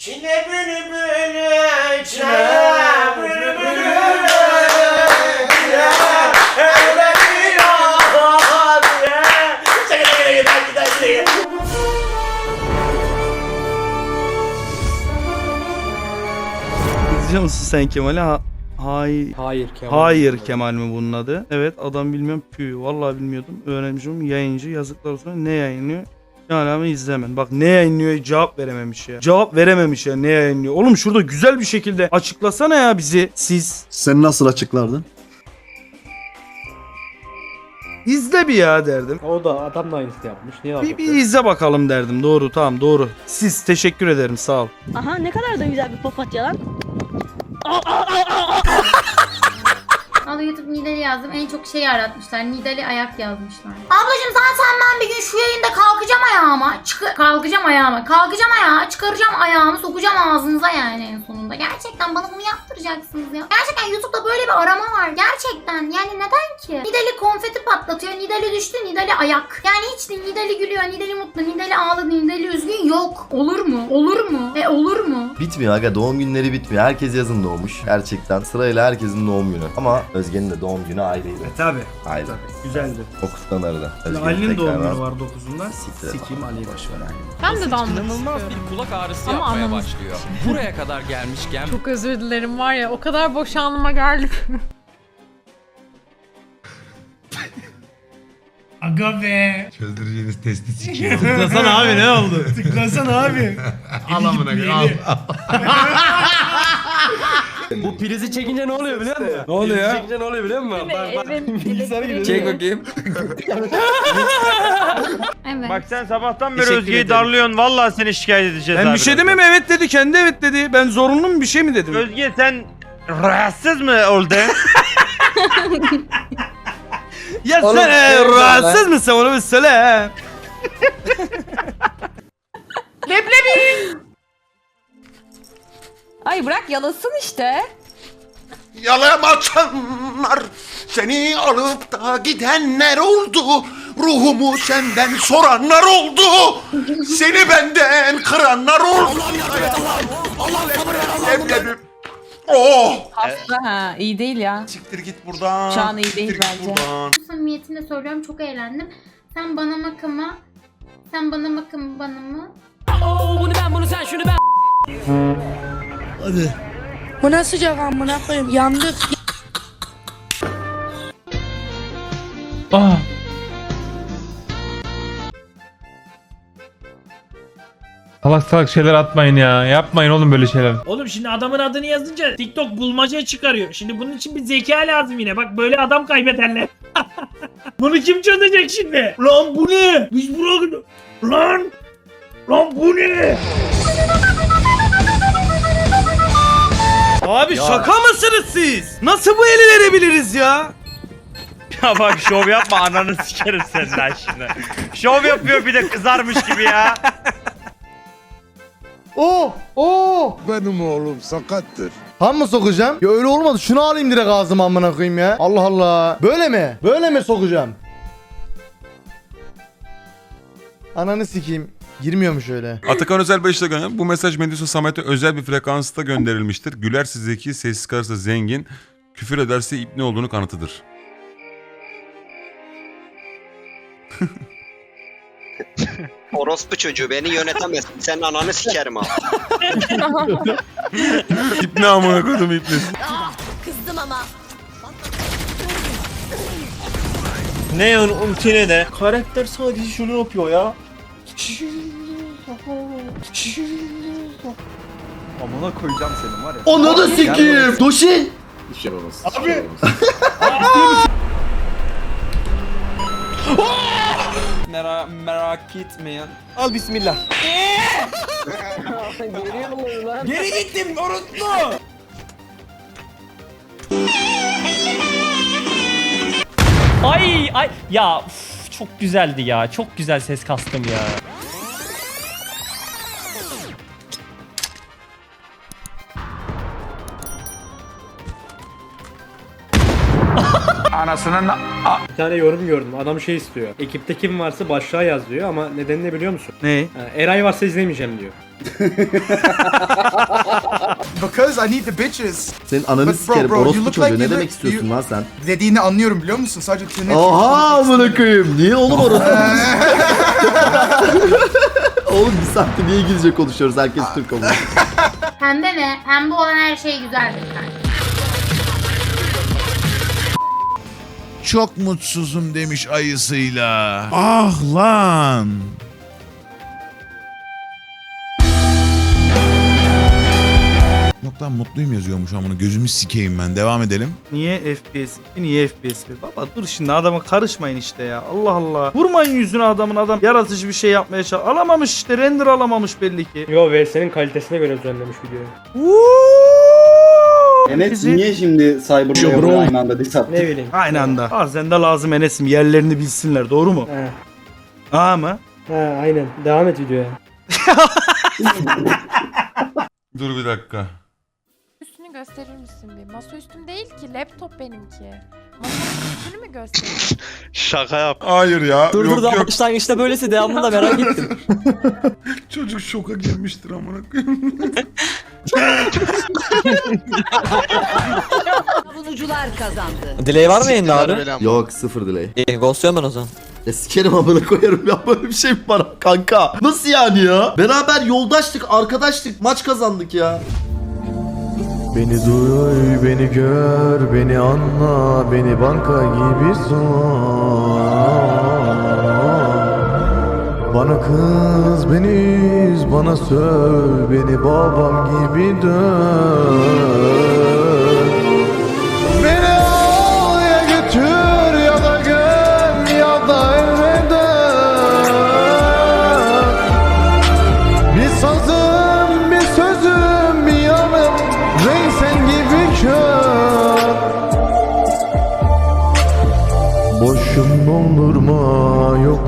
Çile bülbülü, çile bülbülü. İzliyor musun sen Kemal'i? Ha Hayır. Hayır Kemal. Hayır Kemal mi bunun adı? Evet adam bilmiyorum. Pü vallahi bilmiyordum. Öğrencim yayıncı yazıklar olsun. Ne yayınlıyor? Abi izlemen. Bak ne yayınlıyor cevap verememiş ya. Cevap verememiş ya ne yayınlıyor. Oğlum şurada güzel bir şekilde açıklasana ya bizi siz. Sen nasıl açıklardın? İzle bir ya derdim. O da adam da aynısını yapmış. Niye Bir, bir izle bakalım derdim. Doğru tamam doğru. Siz teşekkür ederim sağ ol. Aha ne kadar da güzel bir papatya lan. Valla YouTube Nidal'i yazdım. En çok şey aratmışlar. Nidal'i ayak yazmışlar. Ablacım zaten ben bir gün şu yayında kalkacağım ayağıma. Çık kalkacağım ayağıma. Kalkacağım ayağa. Çıkaracağım ayağımı. Sokacağım ağzınıza yani en sonunda. Gerçekten bana bunu yaptıracaksınız ya. Gerçekten YouTube'da böyle bir arama var. Gerçekten. Yani neden ki? Nidal'i konfeti patlatıyor. Nidal'i düştü. Nidal'i ayak. Yani hiç de Nidal'i gülüyor. Nidal'i mutlu. Nidal'i ağladı. Nidal'i üzgün. Yok. Olur mu? Olur mu? E olur mu? Bitmiyor aga doğum günleri bitmiyor. Herkes yazın doğmuş. Gerçekten sırayla herkesin doğum günü. Ama Özge'nin de doğum günü ayrıydı. Tabi Ayrı. güzeldi. O kutlanırdı. Özge'nin Ali'nin doğum günü var 9'unda. Siktir et. Sikeyim Ali'yi boşver. Ben de dalmak İnanılmaz bir kulak ağrısı Ama yapmaya anlamı- başlıyor. Buraya kadar gelmişken Çok özür dilerim var ya o kadar boşanma geldik. Aga be. Çöldüreceğiniz testi sikiyor. Tıklasana abi ne oldu? Tıklasana abi. al amına koyayım, al. Bu prizi çekince ne oluyor biliyor musun? Ne oluyor? Prizi çekince ne oluyor biliyor musun? Bak bak. Bilgisayar gidiyor. çek bakayım. Evet. Bak sen sabahtan beri Teşekkür Özge'yi ederim. darlıyorsun. Vallahi seni şikayet edeceğiz Ben abi bir şey demem evet dedi kendi evet dedi. Ben zorunlu mu bir şey mi dedim? Özge sen rahatsız mı oldun? Ya Oğlum, sen e, evet rahatsız mısın onu bir söyle he. Ay bırak yalasın işte. Yalamazlar seni alıp da gidenler oldu. Ruhumu senden soranlar oldu. Seni benden kıranlar oldu. Leblebi. Oh! Hasta ha iyi değil ya. Siktir git buradan. Şu an iyi değil git bence. buradan. Bu söylüyorum çok eğlendim. Sen bana makama, sen bana makam bana mı? Bu ne sıcak amına koyayım yandık. Salak salak şeyler atmayın ya. Yapmayın oğlum böyle şeyler. Oğlum şimdi adamın adını yazınca TikTok bulmaca çıkarıyor. Şimdi bunun için bir zeka lazım yine. Bak böyle adam kaybederler. Bunu kim çözecek şimdi? Lan bu ne? Biz bırakın. Lan! Lan bu ne? Abi şaka mısınız siz? Nasıl bu eli verebiliriz ya? ya bak şov yapma ananı sikerim senin lan şimdi. Şov yapıyor bir de kızarmış gibi ya. Oh! Oh! Benim oğlum sakattır. Ham mı sokacağım? Ya öyle olmadı. Şunu alayım direkt ağzıma amına koyayım ya. Allah Allah. Böyle mi? Böyle mi sokacağım? Ananı sikeyim. Girmiyormuş öyle. Atakan Özel 5 gönder. Bu mesaj Medusa Samet'e özel bir frekansta gönderilmiştir. Gülerse zeki, sessiz kalırsa zengin, küfür ederse ipne olduğunu kanıtıdır. Orospu çocuğu beni yönetemezsin. Senin ananı sikerim ha. İpne amına koydum ipnesi. Kızdım ama. ne ultine de. Karakter sadece şunu yapıyor ya. Amına koyacağım senin var ya. Onu da sikeyim. Doşin. Abi. Merak, merak etmeyin. Al bismillah. Geri gittim orospu. Ay ay ya uf, çok güzeldi ya. Çok güzel ses kastım ya. Anasının Bir tane yorum gördüm. Adam şey istiyor. Ekipte kim varsa başlığa yaz diyor ama nedenini ne biliyor musun? Ne? Ha, Eray varsa izlemeyeceğim diyor. Because I need the bitches. Senin ananı But bro, sikerim. bro, you Orospu look çocuğu. like Ne you demek look- istiyorsun you- lan sen? Dediğini anlıyorum biliyor musun? Sadece tırnak. Oha amına koyayım. Niye oğlum orospu? oğlum bir saatte niye İngilizce konuşuyoruz? Herkes Türk olmuş. Pembe mi? Pembe olan her şey güzeldir kanka. Çok mutsuzum demiş ayısıyla. Ah lan. Yok lan mutluyum yazıyormuş amına. Gözümü sikeyim ben. Devam edelim. Niye FPS? Niye FPS? Baba dur şimdi adama karışmayın işte ya. Allah Allah. Vurmayın yüzüne adamın adam yaratıcı bir şey yapmaya çalış. Alamamış işte render alamamış belli ki. Yo VS'nin kalitesine göre düzenlemiş videoyu. Evet niye şimdi Cyber'la aynı anda diss Ne bileyim. Aynı anda. Bazen de lazım Enes'im yerlerini bilsinler doğru mu? He. Aa mı? Ha aynen. Devam et videoya. Dur bir dakika. Üstünü gösterir misin bir? Masa üstüm değil ki laptop benimki. Masa üstünü mü göstereyim? Şaka yap. Hayır ya. yok yok. başlangıçta böylesi devamını da merak ettim. Çocuk şoka girmiştir amına koyayım. Savunucular kazandı. Delay var mı yayında abi? Yok sıfır delay. E, Ghostluyorum ben o zaman. Ya sikerim amına koyarım ya böyle bir şey mi var kanka? Nasıl yani ya? Beraber yoldaştık, arkadaştık, maç kazandık ya. Beni duy, beni gör, beni anla, beni banka gibi Bana kız, beni üz, bana söv, beni babam gibi dön. Beni al ya götür ya da göm ya da elveda. Bir sazım, bir sözüm, bir yanım Renk sen gibi kör Boşum doldurma yok